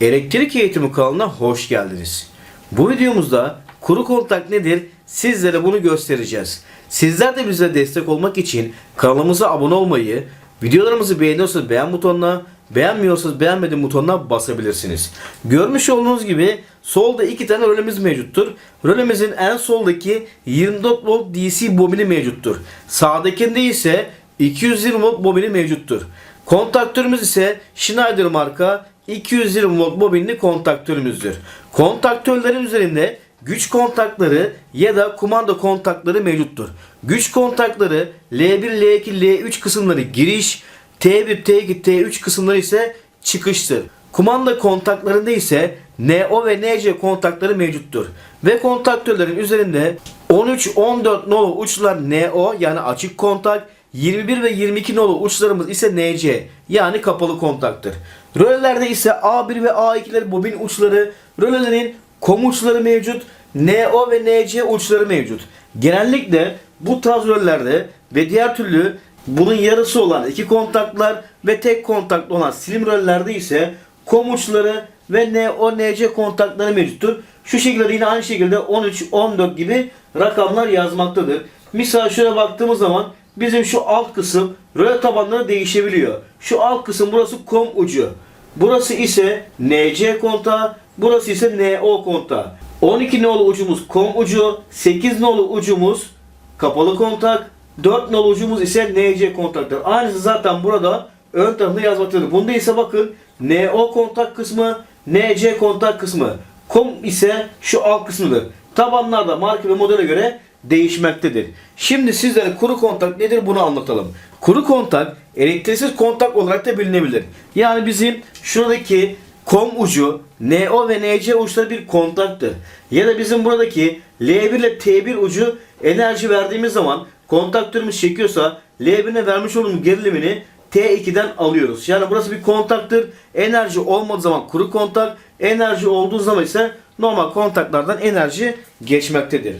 Elektrik eğitimi kanalına hoş geldiniz. Bu videomuzda kuru kontak nedir sizlere bunu göstereceğiz. Sizler de bize destek olmak için kanalımıza abone olmayı, videolarımızı beğeniyorsanız beğen butonuna, beğenmiyorsanız beğenmedim butonuna basabilirsiniz. Görmüş olduğunuz gibi solda iki tane rölemiz mevcuttur. Rölemizin en soldaki 24 volt DC bobini mevcuttur. Sağdakinde ise 220 volt bobini mevcuttur. Kontaktörümüz ise Schneider marka 220 volt bobinli kontaktörümüzdür. Kontaktörlerin üzerinde güç kontakları ya da kumanda kontakları mevcuttur. Güç kontakları L1, L2, L3 kısımları giriş, T1, T2, T3 kısımları ise çıkıştır. Kumanda kontaklarında ise NO ve NC kontakları mevcuttur. Ve kontaktörlerin üzerinde 13-14 nolu uçlar NO yani açık kontak, 21 ve 22 nolu uçlarımız ise NC yani kapalı kontaktır. Rölelerde ise A1 ve A2'ler bobin uçları, rölelerin kom uçları mevcut, NO ve NC uçları mevcut. Genellikle bu tarz rölelerde ve diğer türlü bunun yarısı olan iki kontaklar ve tek kontaklı olan slim röllerde ise kom uçları ve NO, NC kontakları mevcuttur. Şu şekilde yine aynı şekilde 13, 14 gibi rakamlar yazmaktadır. Misal şöyle baktığımız zaman bizim şu alt kısım röle tabanları değişebiliyor. Şu alt kısım burası kom ucu. Burası ise NC kontağı, burası ise NO kontağı. 12 nolu ucumuz kom ucu, 8 nolu ucumuz kapalı kontak, 4 nolu ucumuz ise NC kontaktır. Aynısı zaten burada ön tarafında yazmaktadır. Bunda ise bakın NO kontak kısmı, NC kontak kısmı. Kom ise şu alt kısmıdır. Tabanlarda marka ve modele göre değişmektedir. Şimdi sizlere kuru kontak nedir bunu anlatalım. Kuru kontak elektriksiz kontak olarak da bilinebilir. Yani bizim şuradaki kom ucu NO ve NC uçları bir kontaktır. Ya da bizim buradaki L1 ile T1 ucu enerji verdiğimiz zaman kontaktörümüz çekiyorsa L1'e vermiş olduğumuz gerilimini T2'den alıyoruz. Yani burası bir kontaktır. Enerji olmadığı zaman kuru kontak, enerji olduğu zaman ise normal kontaklardan enerji geçmektedir.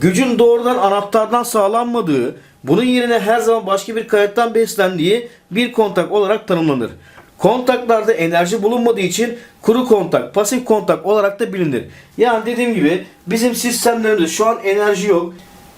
Gücün doğrudan anahtardan sağlanmadığı, bunun yerine her zaman başka bir kayıttan beslendiği bir kontak olarak tanımlanır. Kontaklarda enerji bulunmadığı için kuru kontak, pasif kontak olarak da bilinir. Yani dediğim gibi bizim sistemlerimizde şu an enerji yok.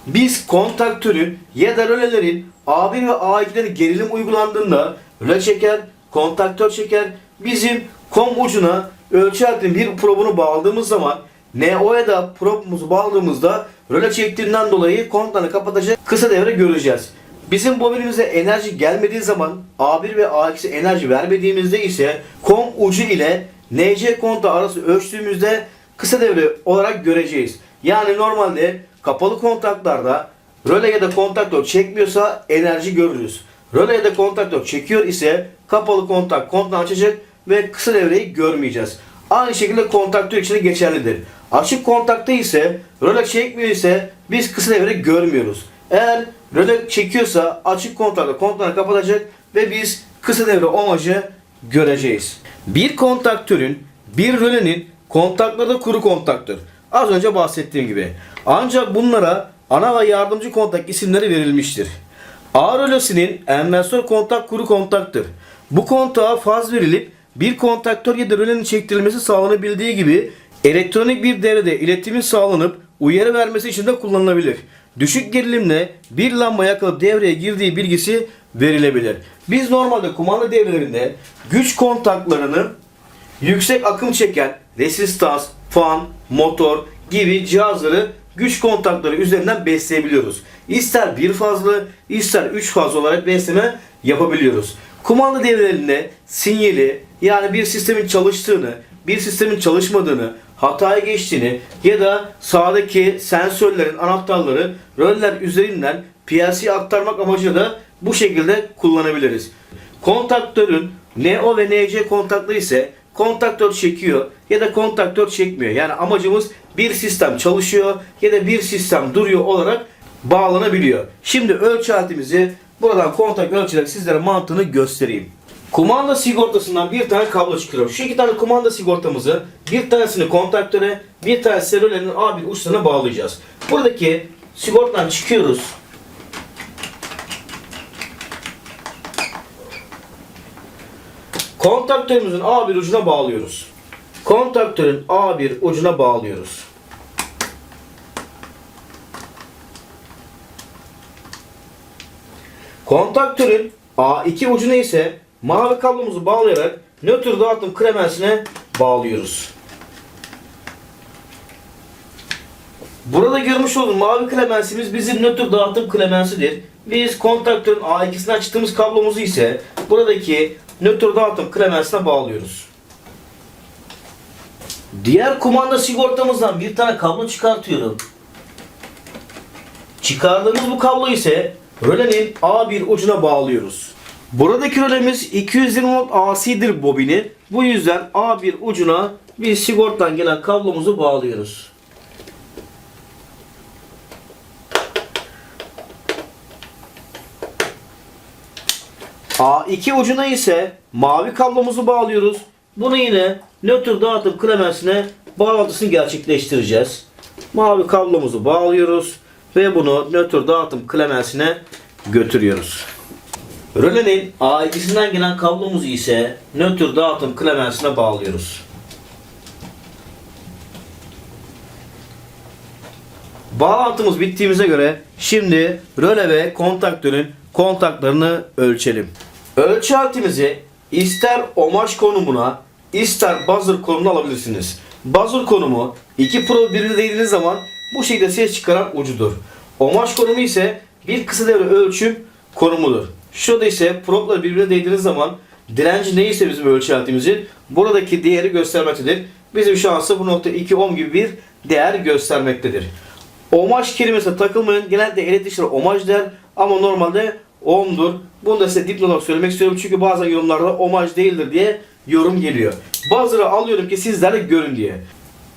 Biz kontaktörün ya da rölelerin A1 ve A2'leri gerilim uygulandığında röle çeker, kontaktör çeker. Bizim kom ucuna ölçü aletinin bir probunu bağladığımız zaman NO'ya da probumuzu bağladığımızda röle çektiğinden dolayı kontağını kapatacak kısa devre göreceğiz. Bizim bobinimize enerji gelmediği zaman A1 ve A2'si enerji vermediğimizde ise kom ucu ile NC kontağı arası ölçtüğümüzde kısa devre olarak göreceğiz. Yani normalde kapalı kontaklarda röle ya da kontaktör çekmiyorsa enerji görürüz. Röle ya da kontaktör çekiyor ise kapalı kontak kontağı açacak ve kısa devreyi görmeyeceğiz. Aynı şekilde kontaktör için geçerlidir. Açık kontakta ise röle çekmiyor ise biz kısa devre görmüyoruz. Eğer röle çekiyorsa açık kontakta kontağını kapatacak ve biz kısa devre olmacı göreceğiz. Bir kontaktörün, bir rölenin kontakları da kuru kontaktır. Az önce bahsettiğim gibi. Ancak bunlara ana ve yardımcı kontak isimleri verilmiştir. A rölesinin enversör kontak kuru kontaktır. Bu kontağa faz verilip bir kontaktör ya da rölenin çektirilmesi sağlanabildiği gibi elektronik bir devrede iletimin sağlanıp uyarı vermesi için de kullanılabilir. Düşük gerilimle bir lamba yakılıp devreye girdiği bilgisi verilebilir. Biz normalde kumanda devrelerinde güç kontaklarını yüksek akım çeken resistans, fan, motor gibi cihazları güç kontakları üzerinden besleyebiliyoruz. İster bir fazlı, ister üç fazlı olarak besleme yapabiliyoruz. Kumanda devrelerinde sinyali yani bir sistemin çalıştığını, bir sistemin çalışmadığını, hataya geçtiğini ya da sağdaki sensörlerin anahtarları röller üzerinden PLC'ye aktarmak amacıyla da bu şekilde kullanabiliriz. Kontaktörün NO ve NC kontakları ise kontaktör çekiyor ya da kontaktör çekmiyor. Yani amacımız bir sistem çalışıyor ya da bir sistem duruyor olarak bağlanabiliyor. Şimdi ölçü aletimizi buradan kontak ölçerek sizlere mantığını göstereyim. Kumanda sigortasından bir tane kablo çıkıyorum. Şu iki tane kumanda sigortamızı bir tanesini kontaktöre bir tanesi rölenin A1 uçlarına bağlayacağız. Buradaki sigortadan çıkıyoruz. Kontaktörümüzün A1 ucuna bağlıyoruz. kontaktörün A1 ucuna bağlıyoruz. Kontaktörün A2 ucuna ise mavi kablomuzu bağlayarak nötr dağıtım kremensine bağlıyoruz. Burada görmüş olduğunuz mavi klemensimiz bizim nötr dağıtım klemensidir. Biz kontaktörün A2'sini açtığımız kablomuzu ise buradaki nötr dağıtım klemensine bağlıyoruz. Diğer kumanda sigortamızdan bir tane kablo çıkartıyorum. Çıkardığımız bu kablo ise rölenin A1 ucuna bağlıyoruz. Buradaki rölemiz 220 volt AC'dir bobini. Bu yüzden A1 ucuna bir sigortadan gelen kablomuzu bağlıyoruz. A2 ucuna ise mavi kablomuzu bağlıyoruz. Bunu yine nötr dağıtım klemensine bağlantısını gerçekleştireceğiz. Mavi kablomuzu bağlıyoruz ve bunu nötr dağıtım klemensine götürüyoruz. Rölenin A2'sinden gelen kablomuzu ise nötr dağıtım klemensine bağlıyoruz. Bağlantımız bittiğimize göre şimdi röle ve kontaktörün kontaklarını ölçelim. Ölçü aletimizi ister omaj konumuna ister buzzer konumuna alabilirsiniz. Buzzer konumu iki pro birbirine değdiğiniz zaman bu şekilde ses çıkaran ucudur. Omaj konumu ise bir kısa devre ölçüm konumudur. Şurada ise probları birbirine değdiğiniz zaman direnci neyse bizim ölçü aletimizin buradaki değeri göstermektedir. Bizim şu an 0.2 ohm gibi bir değer göstermektedir. Omaj kelimesine takılmayın. Genelde elektrikçiler omaj der ama normalde ohm'dur. Bunu da size dipnot söylemek istiyorum. Çünkü bazen yorumlarda omaj değildir diye yorum geliyor. Bazıları alıyorum ki sizler de görün diye.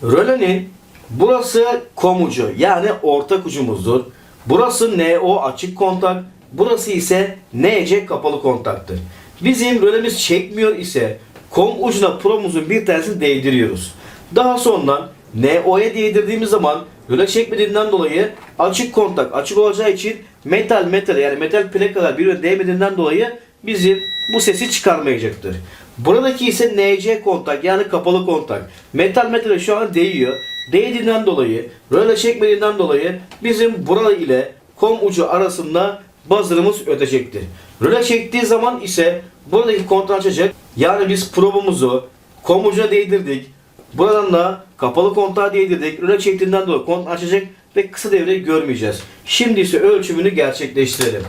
Rölenin burası kom ucu yani ortak ucumuzdur. Burası NO açık kontak. Burası ise NC kapalı kontaktır. Bizim rölemiz çekmiyor ise kom ucuna promuzun bir tanesini değdiriyoruz. Daha sonra NO'ya değdirdiğimiz zaman röle çekmediğinden dolayı açık kontak açık olacağı için metal metal yani metal plakalar birbirine değmediğinden dolayı bizim bu sesi çıkarmayacaktır. Buradaki ise NC kontak yani kapalı kontak. Metal metale şu an değiyor. Değdiğinden dolayı, röle çekmediğinden dolayı bizim burada ile kom ucu arasında buzzer'ımız ötecektir. Röle çektiği zaman ise buradaki kontağı açacak. Yani biz probumuzu kom ucuna değdirdik. Buradan da kapalı kontağı değdirdik. Röle çektiğinden dolayı kontağı açacak ve kısa devreyi görmeyeceğiz. Şimdi ise ölçümünü gerçekleştirelim.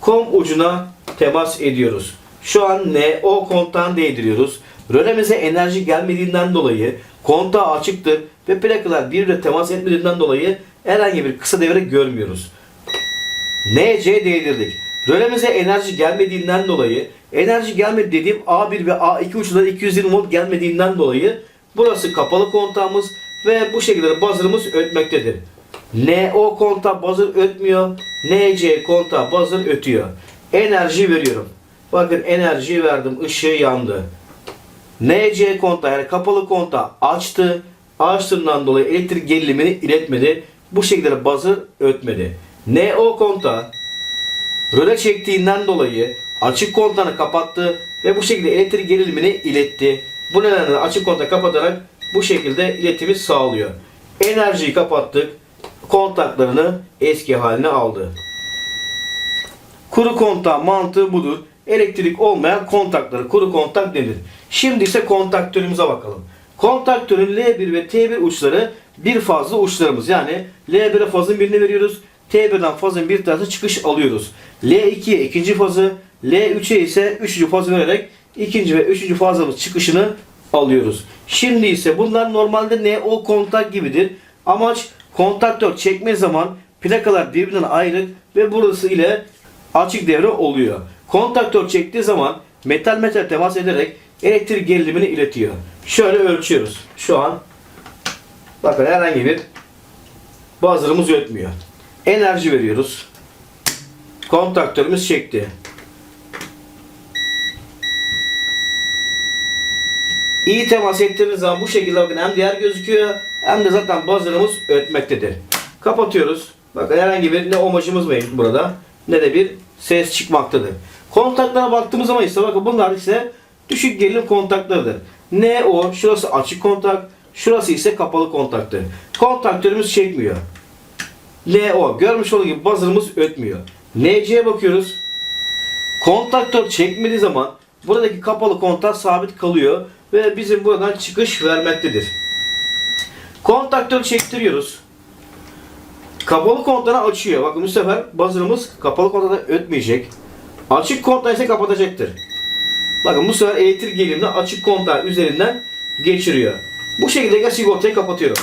Kom ucuna temas ediyoruz. Şu an NO kontağını değdiriyoruz. Rölemize enerji gelmediğinden dolayı kontağı açıktır ve plakalar birbirine temas etmediğinden dolayı herhangi bir kısa devre görmüyoruz. NC değdirdik. Rölemize enerji gelmediğinden dolayı enerji gelmedi dediğim A1 ve A2 uçları 220 volt gelmediğinden dolayı burası kapalı kontağımız ve bu şekilde buzzer'ımız ötmektedir. NO kontağı buzzer ötmüyor. NC kontağı buzzer ötüyor. Enerji veriyorum. Bakın enerji verdim. ışığı yandı. NC kontağı yani kapalı kontağı açtı. Açtığından dolayı elektrik gerilimini iletmedi. Bu şekilde buzzer ötmedi. NO kontağı röle çektiğinden dolayı açık kontağını kapattı ve bu şekilde elektrik gerilimini iletti. Bu nedenle açık kontağı kapatarak bu şekilde iletimi sağlıyor. Enerjiyi kapattık. Kontaklarını eski haline aldı. Kuru kontak mantığı budur. Elektrik olmayan kontakları kuru kontak denir. Şimdi ise kontaktörümüze bakalım. Kontaktörün L1 ve T1 uçları bir fazlı uçlarımız. Yani L1'e fazın birini veriyoruz. T1'den fazın bir tanesi çıkış alıyoruz. L2'ye ikinci fazı, L3'e ise üçüncü fazı vererek ikinci ve üçüncü fazımız çıkışını alıyoruz. Şimdi ise bunlar normalde NO kontak gibidir. Amaç kontaktör çekme zaman plakalar birbirinden ayrı ve burası ile açık devre oluyor. Kontaktör çektiği zaman metal metal temas ederek elektrik gerilimini iletiyor. Şöyle ölçüyoruz. Şu an bakın herhangi bir buzzer'ımız ötmüyor. Enerji veriyoruz. Kontaktörümüz çekti. İyi temas ettiğimiz zaman bu şekilde bakın hem diğer gözüküyor hem de zaten buzzer'ımız ötmektedir. Kapatıyoruz. Bakın herhangi bir ne omajımız mevcut burada ne de bir ses çıkmaktadır. Kontaklara baktığımız zaman ise bakın bunlar ise düşük gerilim kontaklarıdır. NO şurası açık kontak, şurası ise kapalı kontaktır. Kontaktörümüz çekmiyor. LO görmüş olduğu gibi buzzer'ımız ötmüyor. NC'ye bakıyoruz. Kontaktör çekmediği zaman buradaki kapalı kontak sabit kalıyor ve bizim buradan çıkış vermektedir. Kontaktörü çektiriyoruz. Kapalı kontağını açıyor. Bakın bu sefer buzzer'ımız kapalı kontakta ötmeyecek. Açık kontağı ise kapatacaktır. Bakın bu sefer elektrik gerilimini açık kontağı üzerinden geçiriyor. Bu şekilde sigortayı kapatıyorum.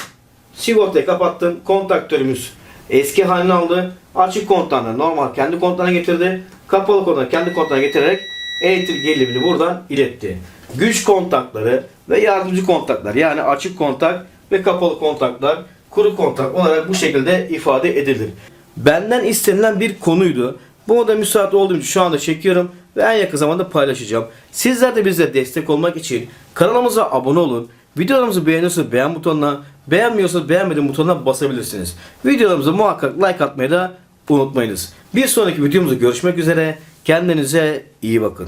Sigortayı kapattım. Kontaktörümüz eski halini aldı. Açık kontağını normal kendi kontağına getirdi. Kapalı kontağı kendi kontağına getirerek elektrik gerilimini buradan iletti. Güç kontakları ve yardımcı kontaklar yani açık kontak ve kapalı kontaklar kuru kontak olarak bu şekilde ifade edilir. Benden istenilen bir konuydu. Bu da müsait olduğum için şu anda çekiyorum ve en yakın zamanda paylaşacağım. Sizler de bize destek olmak için kanalımıza abone olun. Videolarımızı beğeniyorsanız beğen butonuna, beğenmiyorsanız beğenmedim butonuna basabilirsiniz. Videolarımıza muhakkak like atmayı da unutmayınız. Bir sonraki videomuzda görüşmek üzere. Kendinize iyi bakın.